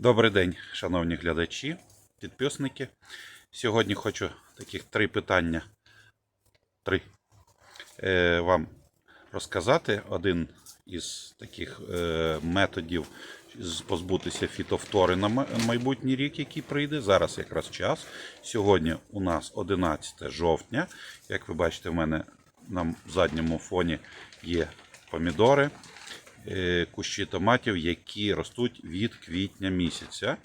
Добрий день, шановні глядачі, підписники. Сьогодні хочу таких три питання три, е, вам розказати. Один із таких е, методів позбутися фітофтори на майбутній рік, який прийде. Зараз якраз час. Сьогодні у нас 11 жовтня. Як ви бачите, в мене на задньому фоні є помідори кущі томатів, які ростуть від квітня місяця.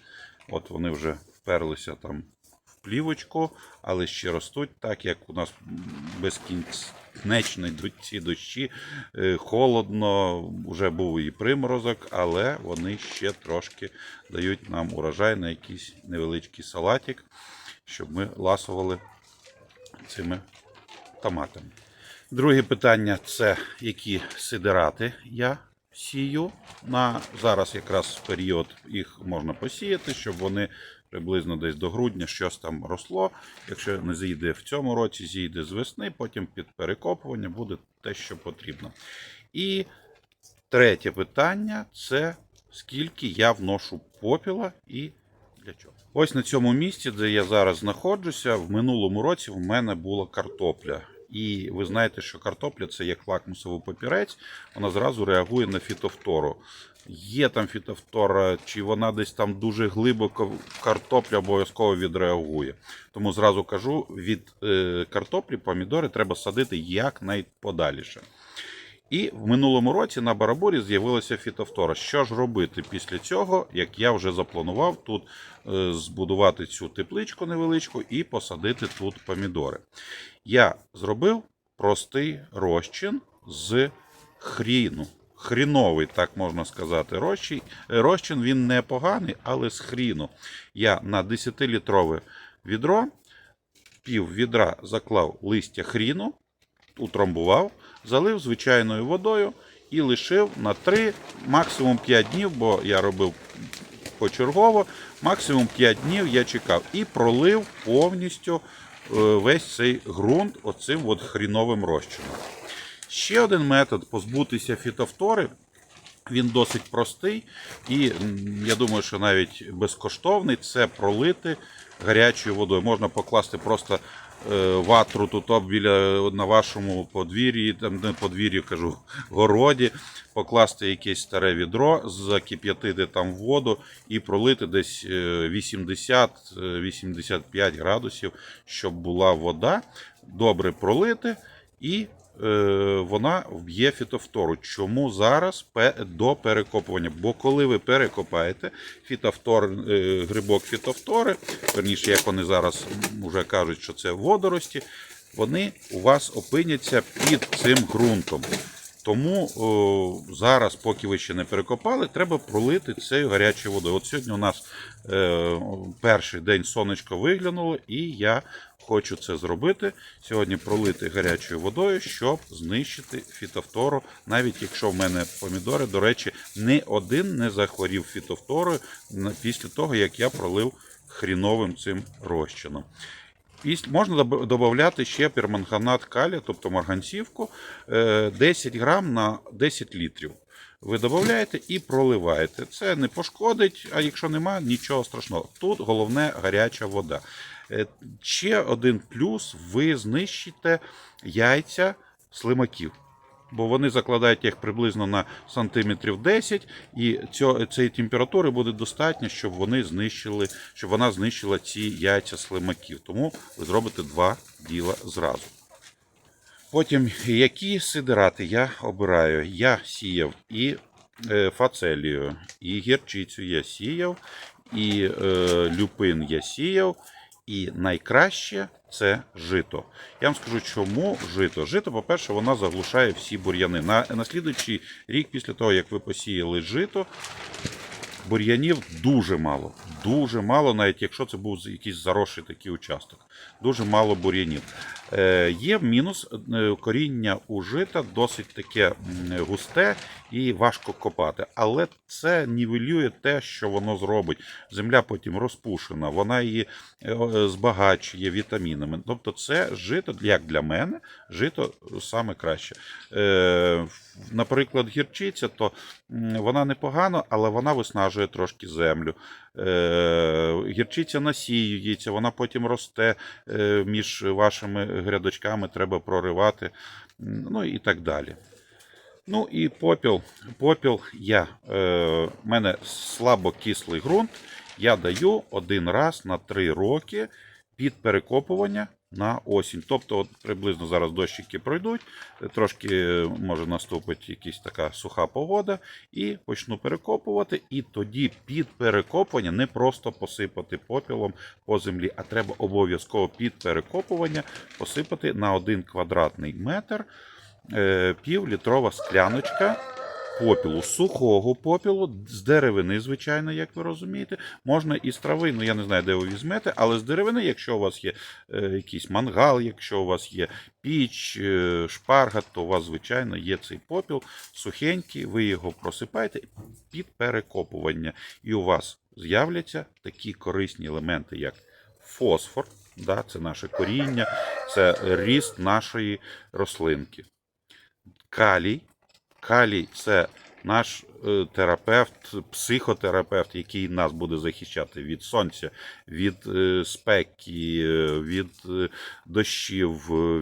От вони вже вперлися там в плівочку, але ще ростуть, так як у нас безкінечні ду- ці дощі, е, холодно, вже був і приморозок, але вони ще трошки дають нам урожай на якийсь невеличкий салатик, щоб ми ласували цими томатами. Друге питання це які сидирати я сію. На зараз якраз період їх можна посіяти, щоб вони приблизно десь до грудня щось там росло. Якщо не зійде в цьому році, зійде з весни, потім під перекопування буде те, що потрібно. І третє питання це скільки я вношу попіла і для чого. Ось на цьому місці, де я зараз знаходжуся, в минулому році в мене була картопля. І ви знаєте, що картопля це як лакмусовий папірець, вона зразу реагує на фітофтору. Є там фітофтора, чи вона десь там дуже глибоко, картопля обов'язково відреагує. Тому зразу кажу, від е, картоплі помідори треба садити якнайподаліше. І в минулому році на бараборі з'явилася фітофтора. Що ж робити після цього, як я вже запланував тут е, збудувати цю тепличку невеличку і посадити тут помідори. Я зробив простий розчин з хріну. Хріновий, так можна сказати, розчин. Розчин він не поганий, але з хріну. Я на 10-літрове відро пів відра заклав листя хріну, утрамбував, залив звичайною водою і лишив на 3, максимум 5 днів, бо я робив почергово, максимум 5 днів я чекав і пролив повністю е, весь цей ґрунт оцим от хріновим розчином. Ще один метод позбутися фітофтори. Він досить простий і я думаю, що навіть безкоштовний це пролити гарячою водою. Можна покласти просто е, ватру тут біля на вашому подвір'ї, там не подвір'ї кажу, городі, покласти якесь старе відро, закип'ятити там воду і пролити десь е, 80-85 градусів, щоб була вода, добре пролити і е, вона вб'є фітофтору. Чому зараз до перекопування? Бо коли ви перекопаєте фітофтор, е, грибок фітофтори, верніше, як вони зараз вже кажуть, що це водорості, вони у вас опиняться під цим ґрунтом. Тому о, зараз, поки ви ще не перекопали, треба пролити цією гарячою водою. От сьогодні у нас е, перший день сонечко виглянуло, і я хочу це зробити. Сьогодні пролити гарячою водою, щоб знищити фітофтору, навіть якщо в мене помідори, до речі, ні один не захворів фітофторою після того, як я пролив хріновим цим розчином. Піс- Можна додати ще перманганат калі, тобто марганцівку, е, 10 грам на 10 літрів. Ви додаєте і проливаєте. Це не пошкодить, а якщо нема, нічого страшного. Тут головне гаряча вода. Е, Ще один плюс: ви знищите яйця слимаків. Бо вони закладають їх приблизно на сантиметрів 10, і цього, цієї температури буде достатньо, щоб вони знищили, щоб вона знищила ці яйця слимаків. Тому ви зробите два діла зразу. Потім, які сидирати я обираю? Я сіяв і е, фацелію, і гірчицю я сіяв, і е, люпин я сіяв. І найкраще це жито. Я вам скажу, чому жито. Жито, по-перше, вона заглушає всі бур'яни. На, на слідуючий рік, після того, як ви посіяли жито, бур'янів дуже мало. Дуже мало, навіть якщо це був якийсь заросший такий участок. Дуже мало бур'янів. Е, Є мінус е, коріння у жита досить таке густе і важко копати. Але це нівелює те, що воно зробить. Земля потім розпушена, вона її е, збагачує вітамінами. Тобто, це жито, як для мене, жито саме краще. Наприклад, гірчиця, то вона непогано, але вона виснажує трошки землю. Гірчиця насіюється, вона потім росте між вашими грядочками, треба проривати, ну і так далі. Ну і попіл. Попіл я. Е, в мене слабокислий ґрунт. Я даю один раз на три роки під перекопування на осінь. Тобто, от приблизно зараз дощики пройдуть, трошки може наступить якась така суха погода, і почну перекопувати. І тоді під перекопування не просто посипати попілом по землі, а треба обов'язково під перекопування посипати на один квадратний метр е, півлітрова скляночка попілу, сухого попілу, з деревини, звичайно, як ви розумієте. Можна і з трави, ну я не знаю, де ви візьмете, але з деревини, якщо у вас є е, якийсь мангал, якщо у вас є піч, е, шпарга, то у вас, звичайно, є цей попіл сухенький, ви його просипаєте під перекопування. І у вас з'являться такі корисні елементи, як фосфор, да, це наше коріння, це ріст нашої рослинки. Калій. Калій це наш е, терапевт, психотерапевт, який нас буде захищати від сонця, від е, спеки, е, від дощів,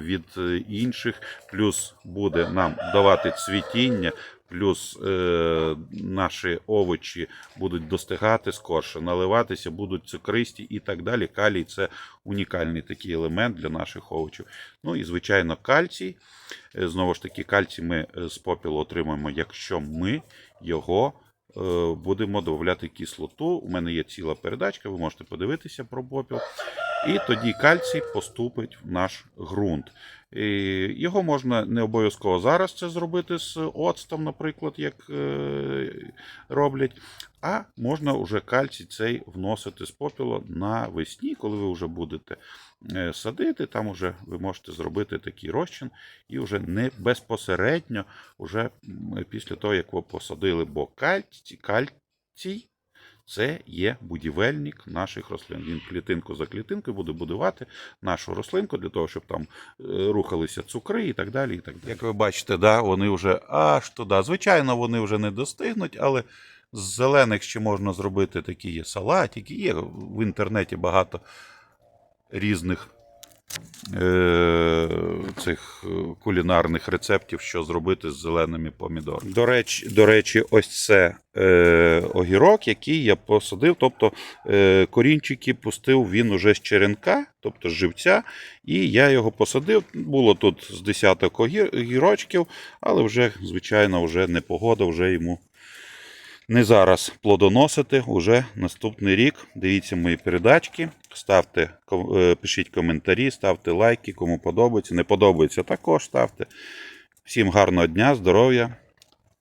від інших. Плюс буде нам давати цвітіння, плюс е, наші овочі будуть достигати скорше, наливатися, будуть цукристі і так далі. Калій це унікальний такий елемент для наших овочів. Ну і, звичайно, кальцій. Е, Знову ж таки, кальцій ми е, з попілу отримаємо, якщо ми його е, будемо додавати кислоту. У мене є ціла передачка, ви можете подивитися про попіл. І тоді кальцій поступить в наш ґрунт. Його можна не обов'язково зараз це зробити з оцтом, наприклад, як е, роблять. А можна вже кальцій цей вносити з попілу навесні, коли ви вже будете е, садити. Там вже ви можете зробити такий розчин і вже не безпосередньо, вже після того, як ви посадили, бо кальцій, кальцій це є будівельник наших рослин. Він клітинку за клітинкою буде будувати нашу рослинку для того, щоб там е, рухалися цукри і так далі. І так далі. Як ви бачите, да, вони вже аж туди. Звичайно, вони вже не достигнуть, але з зелених ще можна зробити такі є салатики. Є в інтернеті багато різних цих е, кулінарних рецептів, що зробити з зеленими помідорами. До речі, до речі, ось це е, огірок, який я посадив. Тобто е, корінчики пустив він уже з черенка, тобто з живця. І я його посадив. Було тут з десяток огір- огірочків, але вже, звичайно, вже не погода, вже йому не зараз плодоносити, уже наступний рік. Дивіться мої передачки, ставте, е, пишіть коментарі, ставте лайки, кому подобається. Не подобається, також ставте. Всім гарного дня, здоров'я.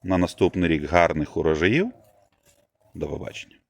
На наступний рік гарних урожаїв. До побачення.